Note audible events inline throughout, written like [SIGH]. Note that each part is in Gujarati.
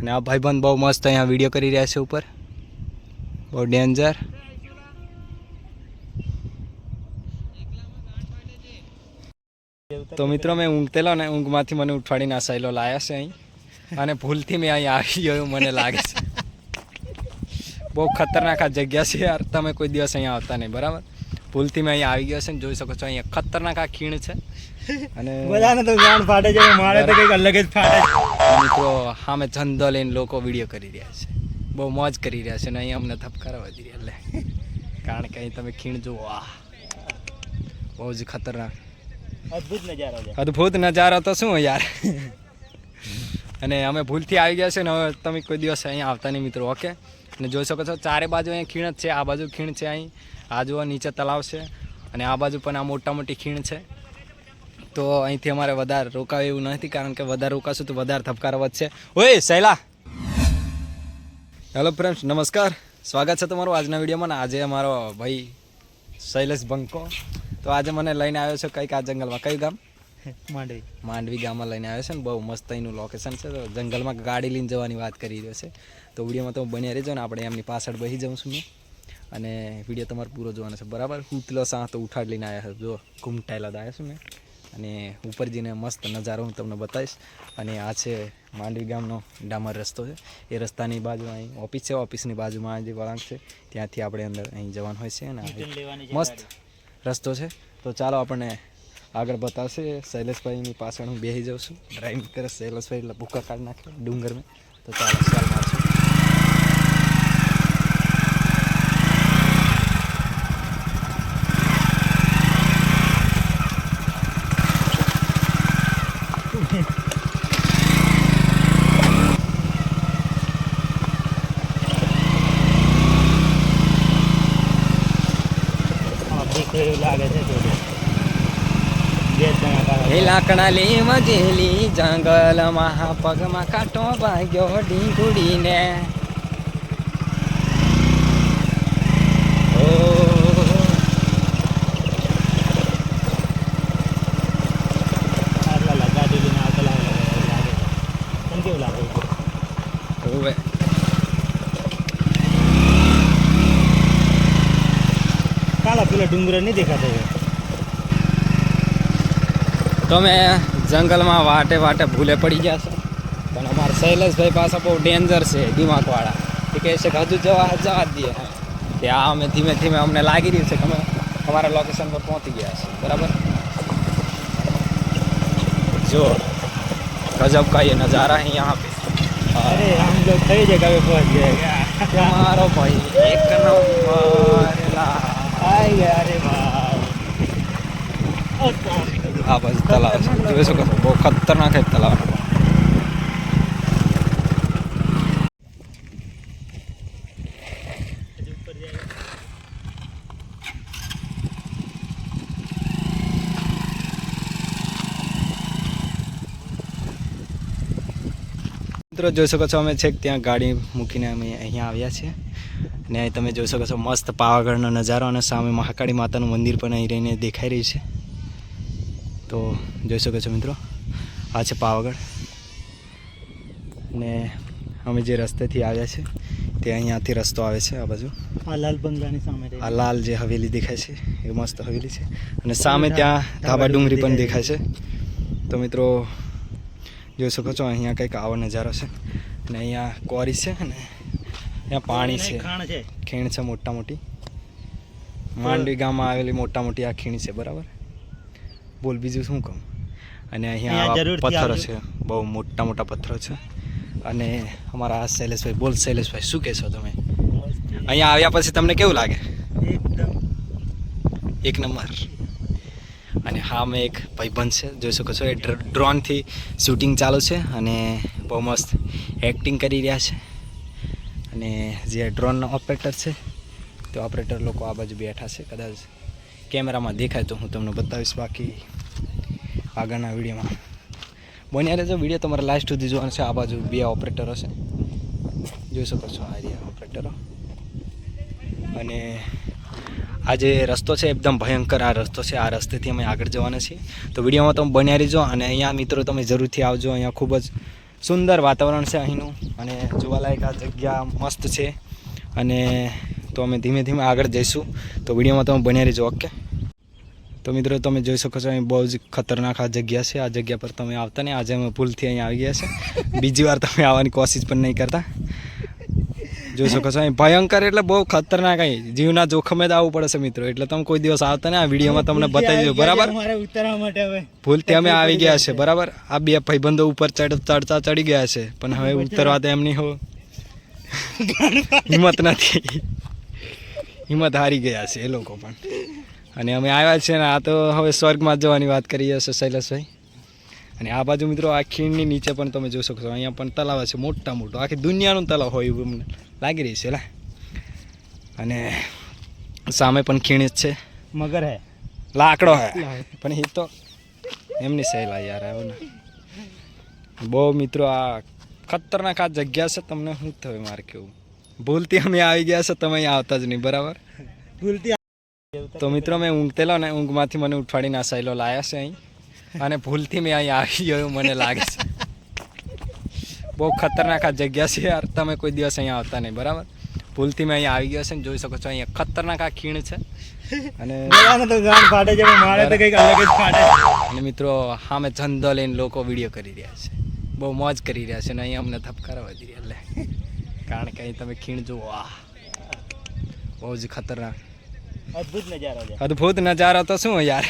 અને આ ભાઈબંધ બહુ મસ્ત અહીંયા વીડિયો કરી રહ્યા છે ઉપર. બહુ ડેન્જર તો મિત્રો મેં ઊંઘતેલો ને ઊંઘમાંથી મને ઉઠવાડીને આ સહેલો લાયા છે અહીં. અને ભૂલથી મેં અહીં આવી ગયો મને લાગે છે. બહુ ખતરનાક આ જગ્યા છે યાર. તમે કોઈ દિવસ અહીંયા આવતા નહીં, બરાબર? ભૂલથી મેં અહીંયા આવી ગયો છે ને જોઈ શકો છો અહીંયા ખતરનાક આ ખીણ છે. અને [LAUGHS] બધાને તો ગાંઠ ફાટે છે મારે તો કંઈક અલગ જ ફાટે છે. મિત્રો સામે ધંધો લઈને લોકો વીડિયો કરી રહ્યા છે. બહુ મોજ કરી રહ્યા છે ને અહીંયા અમને ધબકારા વધી રહ્યા એટલે કારણ કે અહીં તમે ખીણ જુઓ આ બહુ જ ખતરનાક. અદ્ભુત નજારો છે. અદ્ભુત નજારો તો શું યાર? અને અમે ભૂલથી આવી ગયા છે ને હવે તમે કોઈ દિવસ અહીંયા આવતા નહીં મિત્રો ઓકે અને જોઈ શકો છો, ચારે બાજુ અહીંયા ખીણ જ છે, આ બાજુ ખીણ છે અહીં. આ નીચે તલાવ છે અને આ બાજુ પણ આ મોટા મોટી ખીણ છે. તો અહીંથી અમારે વધારે રોકાવે એવું નથી, કારણ કે વધારે રોકાશું તો વધારે ધબકાર વધશે. ઓય, શૈલા! હેલો ફ્રેન્ડ્સ નમસ્કાર. સ્વાગત છે તમારું આજના વિડીયોમાં ને આજે અમારો ભાઈ શૈલેષ બંકો. તો આજે મને લઈને આવ્યો છે કંઈક આ જંગલમાં. કયું ગામ? માંડવી. માંડવી ગામમાં લઈને આવ્યો છે ને બહુ મસ્ત અહીંનું લોકેશન છે. તો જંગલમાં ગાડી લઈને જવાની વાત કરી રહ્યો છે. તો વિડીયોમાં તો બન્યા રહેજો ને આપણે એમની પાછળ બહી જાઉં છું મેં અને વીડિયો તમારે પૂરો જોવાનો છે. બરાબર? હું સા તો ઉઠાડ લઈને આવ્યા છે. જો ઘૂમટાયેલા આવ્યા છું મેં. અને ઉપર જઈને મસ્ત નજારો હું તમને બતાવીશ. અને આ છે માંડવી ગામનો ડામર રસ્તો છે. એ રસ્તાની બાજુ અહીં ઓફિસ છે. ઓફિસની બાજુમાં જે વળાંક છે ત્યાંથી આપણે અંદર અહીં જવાનું હોય છે. અને મસ્ત રસ્તો છે. તો ચાલો આપણને આગળ બતાવશે. શૈલેષભાઈની પાછળ હું બેસી જાઉં છું. ડ્રાઈવિંગ કરે શૈલેષભાઈ, એટલે ભૂકા કાઢી નાખે ડુંગર મેં તો ચાલો, ચાલ મારશું. લાગે છે તો બે એ લાકડા લે મજેલી જંગલમાં પગમાં કાંટો ભાગ્યો ઢીંગુડીને. કાલા પેલા ડુંગર નહીં દેખાતા तो मैं जंगल में वाटे वाटे भूले पड़ी गया सर पर हमारे शैलेष भाई पास बहुत डेंजर से दिमाग वाला ठीक है इसे जवा जवा दिए हाँ धीमे धीमे हमने लागी रही थी हमें लोकेशन पर पहुँच गया बराबर जो गजब का ये नज़ारा है यहाँ पे अरे हम जो कई जगह पे पहुँच गए मारो भाई एक नंबर आए गए अरे भाई આ બાજુ તલાવ છે જોઈ શકો છો બહુ ખતરનાક છે તલાવ મિત્રો જોઈ શકો છો અમે છેક ત્યાં ગાડી મૂકીને અમે અહીંયા આવ્યા છીએ. અને તમે જોઈ શકો છો મસ્ત પાવાગઢનો નજારો અને સામે મહાકાળી માતાનું મંદિર પણ અહીં રહીને દેખાઈ રહ્યું છે. તો જોઈ શકો છો મિત્રો આ છે પાવાગઢ. ને અમે જે રસ્તેથી આવ્યા છે તે અહીંયાથી રસ્તો આવે છે આ બાજુ. આ લાલ બંગલાની સામે આ લાલ જે હવેલી દેખાય છે એ મસ્ત હવેલી છે. અને સામે ત્યાં ધાબા ડુંગરી પણ દેખાય છે. તો મિત્રો જોઈ શકો છો અહીંયા કંઈક આવો નજારો છે. અને અહીંયા કોરી છે અને અહીંયા પાણી છે. ખીણ છે. મોટા મોટી. માંડવી ગામમાં આવેલી મોટા મોટી આ ખીણ છે બરાબર? બોલ બીજું શું કહું? અને અહીંયા પથ્થરો છે બહુ મોટા મોટા પથ્થરો છે. અને અમારા શૈલેષભાઈ બોલ શૈલેષભાઈ શું કહેશો તમે? અહીંયા આવ્યા પછી તમને કેવું લાગે? એક નંબર. અને હા મેં એક ભાઈબંધ છે જોઈ શકો છો એ ડ્ર- ડ્રોનથી શૂટિંગ ચાલુ છે અને બહુ મસ્ત એક્ટિંગ કરી રહ્યા છે. અને જે ડ્રોનનો ઓપરેટર છે તે ઓપરેટર લોકો આ બાજુ બેઠા છે કદાચ કેમેરામાં દેખાય તો હું તમને બતાવીશ બાકી આગળના વિડીયોમાં. બન્યા રહેજો વીડિયો તમારે લાસ્ટ સુધી જોવાનો છે, આ બાજુ બે ઓપરેટરો છે જોઈ શકો છો, આ રહ્યા ઓપરેટરો અને આ જે રસ્તો છે, એકદમ ભયંકર આ રસ્તો છે, આ રસ્તેથી અમે આગળ જવાના છીએ. તો વિડીયોમાં તમે બન્યા રહીજો અને અહીંયા મિત્રો તમે જરૂરથી આવજો, અહીંયા ખૂબ જ સુંદર વાતાવરણ છે અહીંનું. અને જોવાલાયક આ જગ્યા મસ્ત છે. અને તો અમે ધીમે ધીમે આગળ જઈશું. તો વિડીયોમાં તમે બન્યા રહેજો ઓકે તો મિત્રો તમે જોઈ શકો છો અહીં બહુ જ ખતરનાક આ જગ્યા છે. આ જગ્યા પર તમે આવતા ને આજે અમે ભૂલથી અહીં આવી ગયા છે બીજી વાર તમે આવવાની કોશિશ પણ નહીં કરતા. જોઈ શકો છો અહીં ભયંકર એટલે બહુ ખતરનાક અહીં. જીવના જોખમે જ આવવું પડે છે મિત્રો. એટલે તમે કોઈ દિવસ આવતા ને આ વિડીયોમાં તમને બતાવી દઉં. બરાબર? ઉતરવા માટે હવે. ભૂલથી અમે આવી ગયા છે. બરાબર? આ બે ભાઈબંધો ઉપર ચડ ચડતા ચડી ગયા છે. પણ હવે ઉતરવા તો એમની હો. હિંમત નથી. હિંમત હારી ગયા છે એ લોકો પણ. અને અમે આવ્યા છીએ ને આ તો હવે સ્વર્ગમાં જવાની વાત કરીએ છીએ શૈલેષભાઈ. અને આ બાજુ મિત્રો આ ખીણની નીચે પણ તમે જોઈ શકો છો અહીંયા પણ તલાવ છે મોટા મોટો. આખી દુનિયાનું તલાવ હોય એવું અમને લાગી રહી છે લા. અને સામે પણ ખીણ જ છે. મગર હે. લાકડો હે. પણ એ તો એમની સહેલા યાર આવો ને. બહુ મિત્રો આ ખતરનાક આ જગ્યા છે તમને શું થયું મારે કેવું? ભૂલથી અમે આવી ગયા છો તમે અહીંયા આવતા જ નહીં બરાબર? ભૂલથી તો મિત્રો મેં ઊંઘતેલો ને ઊંઘમાંથી મને ઉઠાડીને આ સહેલો લાયા છે અહીં. અને ભૂલથી મેં અહીં આવી ગયો મને લાગે છે. બહુ ખતરનાક આ જગ્યા છે યાર તમે કોઈ દિવસ અહીંયા આવતા નહીં બરાબર? ભૂલથી મેં અહીંયા આવી ગયો છે ને જોઈ શકો છો અહીંયા ખતરનાક આ ખીણ છે. અને બોલાને તો ગાંડ ફાટે છે મારે તો કંઈક અલગ જ ફાટે અને મિત્રો સામે ધંધો લઈને લોકો વીડિયો કરી રહ્યા છે. બહુ મોજ કરી રહ્યા છે અને અહીંયા અમને ધબકારા વધી રહ્યા એટલે કારણ કે અહીં તમે ખીણ જુઓ. આ બહુ જ ખતરનાક. અદ્ભુત નજારો છે. અદ્ભુત નજારો તો શું યાર?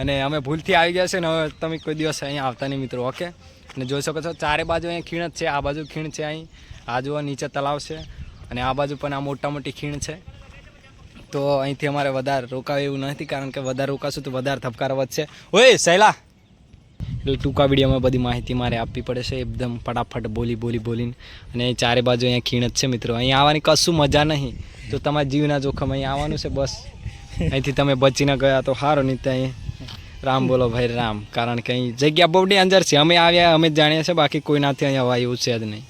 અને અમે ભૂલથી આવી ગયા છે ને હવે તમે કોઈ દિવસ અહીંયા આવતા નહીં મિત્રો ઓકે? અને જોઈ શકો છો ચારે બાજુ અહીંયા ખીણ જ છે આ બાજુ ખીણ છે અહીં આ જુઓ નીચે તલાવ છે અને આ બાજુ પણ આ મોટા મોટી ખીણ છે. તો અહીંથી અમારે વધારે રોકાવે એવું નથી કારણ કે વધારે રોકાશું તો વધારે ધબકારો વધશે. ઓય સહેલા એટલે ટૂંકા વિડીયોમાં બધી માહિતી મારે આપવી પડે છે. એકદમ ફટાફટ બોલી બોલી બોલીને. અને ચારે બાજુ અહીંયા ખીણ જ છે મિત્રો. અહીં આવવાની કશું મજા નહીં. તો તમારા જીવના જોખમ અહીં આવવાનું છે, બસ. અહીંથી તમે બચીને ગયા તો સારો નહીં ત્યાં રામ બોલો ભાઈ, રામ. કારણ કે અહીં જગ્યા બહુ ડેન્જર છે. અમે આવ્યા, અમે જ જાણીએ છીએ, બાકી કોઈનાથી અહીંયા હવા એવું છે જ નહીં.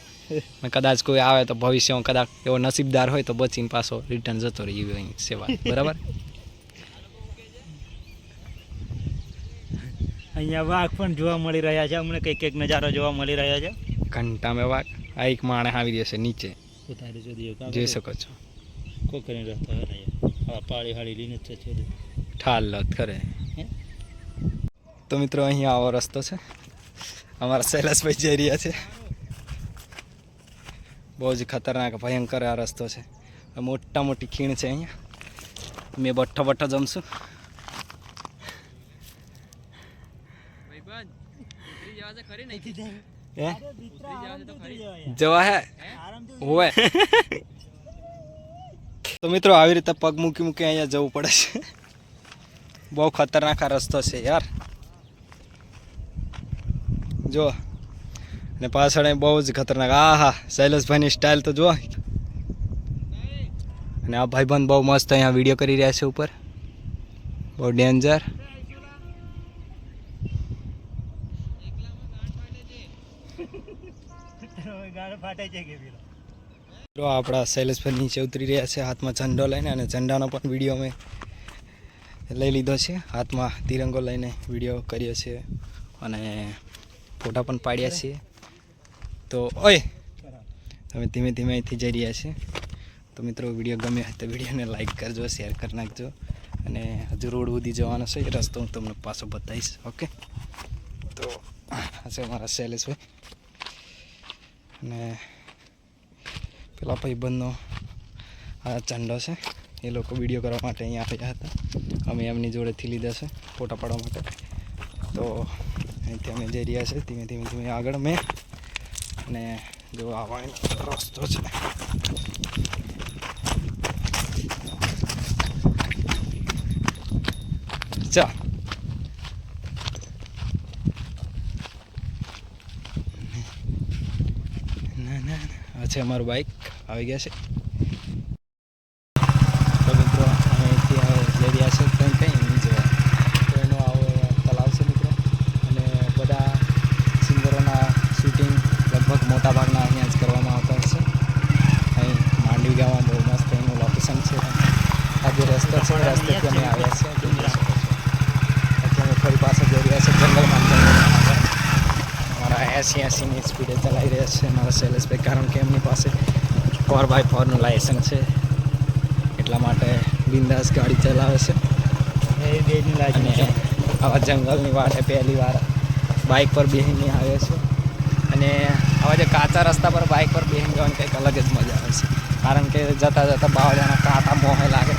કદાચ કોઈ આવે તો ભવિષ્યમાં કદાચ એવો નસીબદાર હોય તો બચીને પાછો રિટર્ન જતો રહી ગયો અહીં સેવા. બરાબર? અહીંયા વાઘ પણ જોવા મળી રહ્યા છે. અમને કંઈક કંઈક નજારો જોવા મળી રહ્યા છે. ઘંટા મેં વાઘ. આ એક માણસ આવી જશે નીચે. જોઈ શકો છો. કોઈ કરીને રહેતો હે નહીં પાળી હાળી લઈને જ છે ઠાલ લત કરે? તો મિત્રો અહીંયા આવો રસ્તો છે. અમારા શૈલાસભાઈ જઈ રહ્યા છે. બહુ જ ખતરનાક ભયંકર આ રસ્તો છે. મોટા મોટી ખીણ છે અહીંયા. મેં બઠ્ઠો બઠ્ઠો જમશું હે જવા હે? હોય [LAUGHS] તો મિત્રો આવી રીતે પગ મૂકી મૂકી અહીંયા જવું પડે છે. બહુ ખતરનાક આ રસ્તો છે યાર. જો ને પાછળ અહીં બહુ જ ખતરનાક. આ હા શૈલેષભાઈની સ્ટાઇલ તો જો અને આ ભાઈબંધ બહુ મસ્ત અહીંયા વીડિયો કરી રહ્યા છે ઉપર. બહુ ડેન્જર ફાટે છે કે પેલો. આપણા શૈલેષભાઈ નીચે ઉતરી રહ્યા છે, હાથમાં ઝંડો લઈને અને ઝંડાનો પણ વીડિયો અમે લઈ લીધો છે. હાથમાં તિરંગો લઈને વીડિયો કર્યો છે અને ફોટા પણ પાડ્યા છીએ તો, ઓય! તમે ધીમે ધીમે અહીંથી જઈ રહ્યા છીએ તો મિત્રો, વીડિયો ગમે તો વિડીયોને લાઈક કરજો, શેર કરી નાખજો અને હજુ રોડ સુધી જવાનો છે રસ્તો હું તમને પાછો બતાવીશ, ઓકે? તો હશે અમારા શૈલેષભાઈ. અને પેલા ભાઈબંધનો આ ઝંડો છે, એ લોકો વીડિયો કરવા માટે અહીંયા આવ્યા હતા. અમે એમની જોડેથી લીધા છે, ફોટા પાડવા માટે. તો અહીંથી અમે જઈ રહ્યા છે, ધીમે ધીમે ધીમે આગળ મેં અને જો આવવાનો રસ્તો છે. ચાલ ના ના ના. આ છે અમારું બાઇક આવી ગયા છે તો મિત્રો અમે અહીંથી હવે જઈ રહ્યા છે કંઈ કંઈ નહીં જવા તો એનો આવો તલાવ છે મિત્રો અને બધા સિંગરોના શૂટિંગ લગભગ મોટા ભાગના અહીંયા જ કરવામાં આવતા હશે અહીં માંડવી ગામમાં બહુ મસ્ત એનું લોકેશન છે આ જે રસ્તો છે એ રસ્તેથી અમે આવ્યા છીએ જોઈ શકો છો. અત્યારે અમે ફરી પાછા જઈ રહ્યા છે જંગલમાં જંગલમાં આગળ. અમારા એંસી એસીની સ્પીડે ચલાવી રહ્યા છે મારા શૈલેષભાઈ કારણ કે એમની પાસે ફોર બાય ફોરનું લાયસન્સ છે એટલા માટે બિંદાસ ગાડી ચલાવે છે અને આવા જંગલની વાટે પહેલી વાર બાઇક પર બેહીને આવે છે અને આવા જે કાચા રસ્તા પર બાઇક પર બેસીને જવાની કંઈક અલગ જ મજા આવે છે કારણ કે જતાં જતાં બાવળિયાના કાંટા મોહે લાગે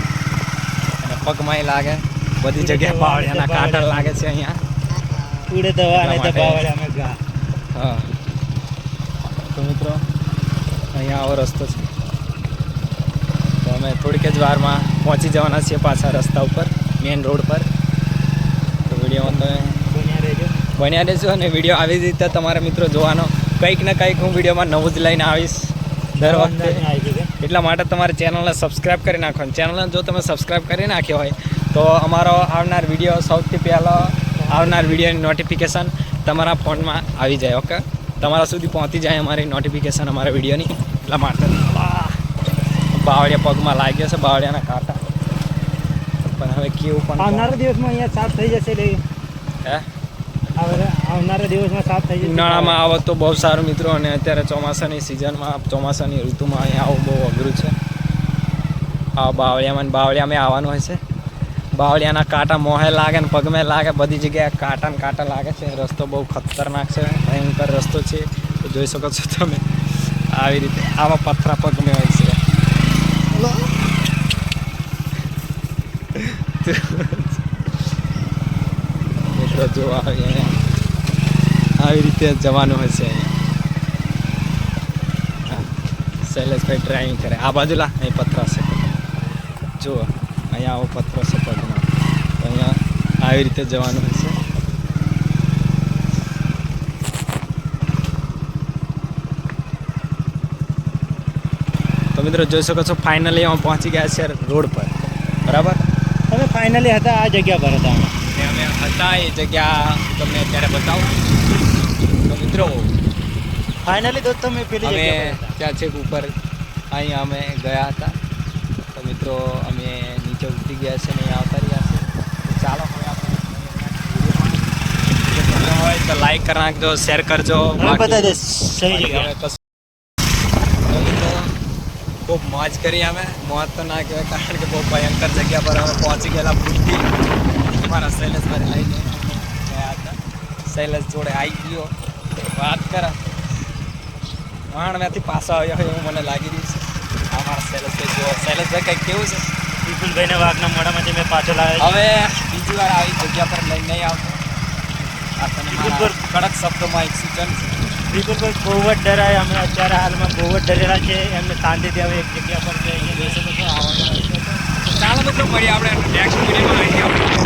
અને પગમાંય લાગે બધી જગ્યાએ બાવળિયાના કાંટા લાગે છે અહીંયા ઉડે દવા અને માટે- ગા હા. તો મિત્રો અહીંયા આવો રસ્તો છે. તો અમે થોડીક જ વારમાં પહોંચી જવાના છીએ પાછા રસ્તા ઉપર મેઇન રોડ પર. તો વિડીયોમાં તમે બન્યા રહેજો. અને વીડિયો આવી રીતે તમારા મિત્રો જોવાનો. કંઈક ને કંઈક હું વિડીયોમાં નવું જ લઈને આવીશ. દર વખતે? એટલા માટે તમારે ચેનલને સબસ્ક્રાઇબ કરી નાખો ચેનલને જો તમે સબસ્ક્રાઇબ કરી નાખ્યો હોય તો અમારો આવનાર વીડિયો સૌથી પહેલો આવનાર વિડીયોની નોટિફિકેશન તમારા ફોનમાં આવી જાય ઓકે તમારા સુધી પહોંચી જાય અમારી નોટિફિકેશન અમારા વિડીયોની. એટલા માટે! બાવળિયા પગમાં લાગ્યો છે બાવળિયાના કાંટા. પણ હવે કેવું પણ આવનારા દિવસમાં અહીંયા સાફ થઈ જશે હે? આવનારા દિવસમાં સાફ થઈ જશે. ઉનાળામાં આવો તો બહુ સારું મિત્રો અને અત્યારે ચોમાસાની સિઝનમાં ચોમાસાની ઋતુમાં અહીંયા આવું બહુ અઘરું છે. આ બાવળિયામાં બાવળિયા બાવળિયામાં આવવાનું હોય છે. બાવળિયાના કાંટા મોહે લાગે ને પગમે લાગે, બધી જગ્યાએ કાંટા ને કાંટા લાગે છે. રસ્તો બહુ ખતરનાક છે, ભયંકર રસ્તો છે. જોઈ શકો છો તમે, આવી રીતે આવા પથરા પગમે હોય છે. મિત્રો જોવા આવી અહીંયા, આવી રીતે જવાનું હોય છે અહીંયા. શૈલેષભાઈ ડ્રાઇવિંગ કરે. આ બાજુલા, અહીં પથરા છે. જુઓ. અહીંયા આવો પથરો છે પગમાં તો અહીંયા આવી રીતે જવાનું હશે. છે તો મિત્રો જોઈ શકો છો ફાઇનલી અમે પહોંચી ગયા છે રોડ પર. બરાબર? તમે ફાઇનલી હતા આ જગ્યા પર હતા. અમે. હતા એ જગ્યા તમને અત્યારે બતાવું. તો મિત્રો ફાઇનલી દોસ્તો મેં પેલી અમે. ત્યાં છેક ઉપર અહીંયા અમે ગયા હતા. તો મિત્રો અમે ઉતરી ગયા છે ને આવતા રહ્યા છે. ચાલો હવે આપણે હોય તો લાઈક કરી નાખજો શેર કરજો ખૂબ મોજ કરી અમે. મોજ તો ના કહેવાય કારણ કે બહુ ભયંકર જગ્યા પર અમે પહોંચી ગયેલા ભૂલથી મારા શૈલેષભાઈ લઈને ગયા. હતા. શૈલેષ જોડે આવી ગયો. વાત કર. વાણવ્યાથી પાછા આવ્યા હોય એવું મને લાગી રહ્યું છે. આ મારા શૈલેષભાઈ જો શૈલેષભાઈ કંઈક કેવું છે? વિપુલભાઈને વાઘના મોઢામાંથી મેં પાછો લાવ્યો હવે બીજી વાર આવી જગ્યા પર લઈને નહીં આવતો. તને કડક શબ્દોમાં એક સૂચન છે. વિપુલભાઈ બહુ જ ડરાય અમે અત્યારે હાલમાં બહુ જ ડરેલા છે. એમને શાંતિથી હવે એક જગ્યા પર જઈને બેસે શકો આવવાનું? ચાલો મિત્રો મળીએ આપણે નેક્સ્ટ વિડીયોમાં.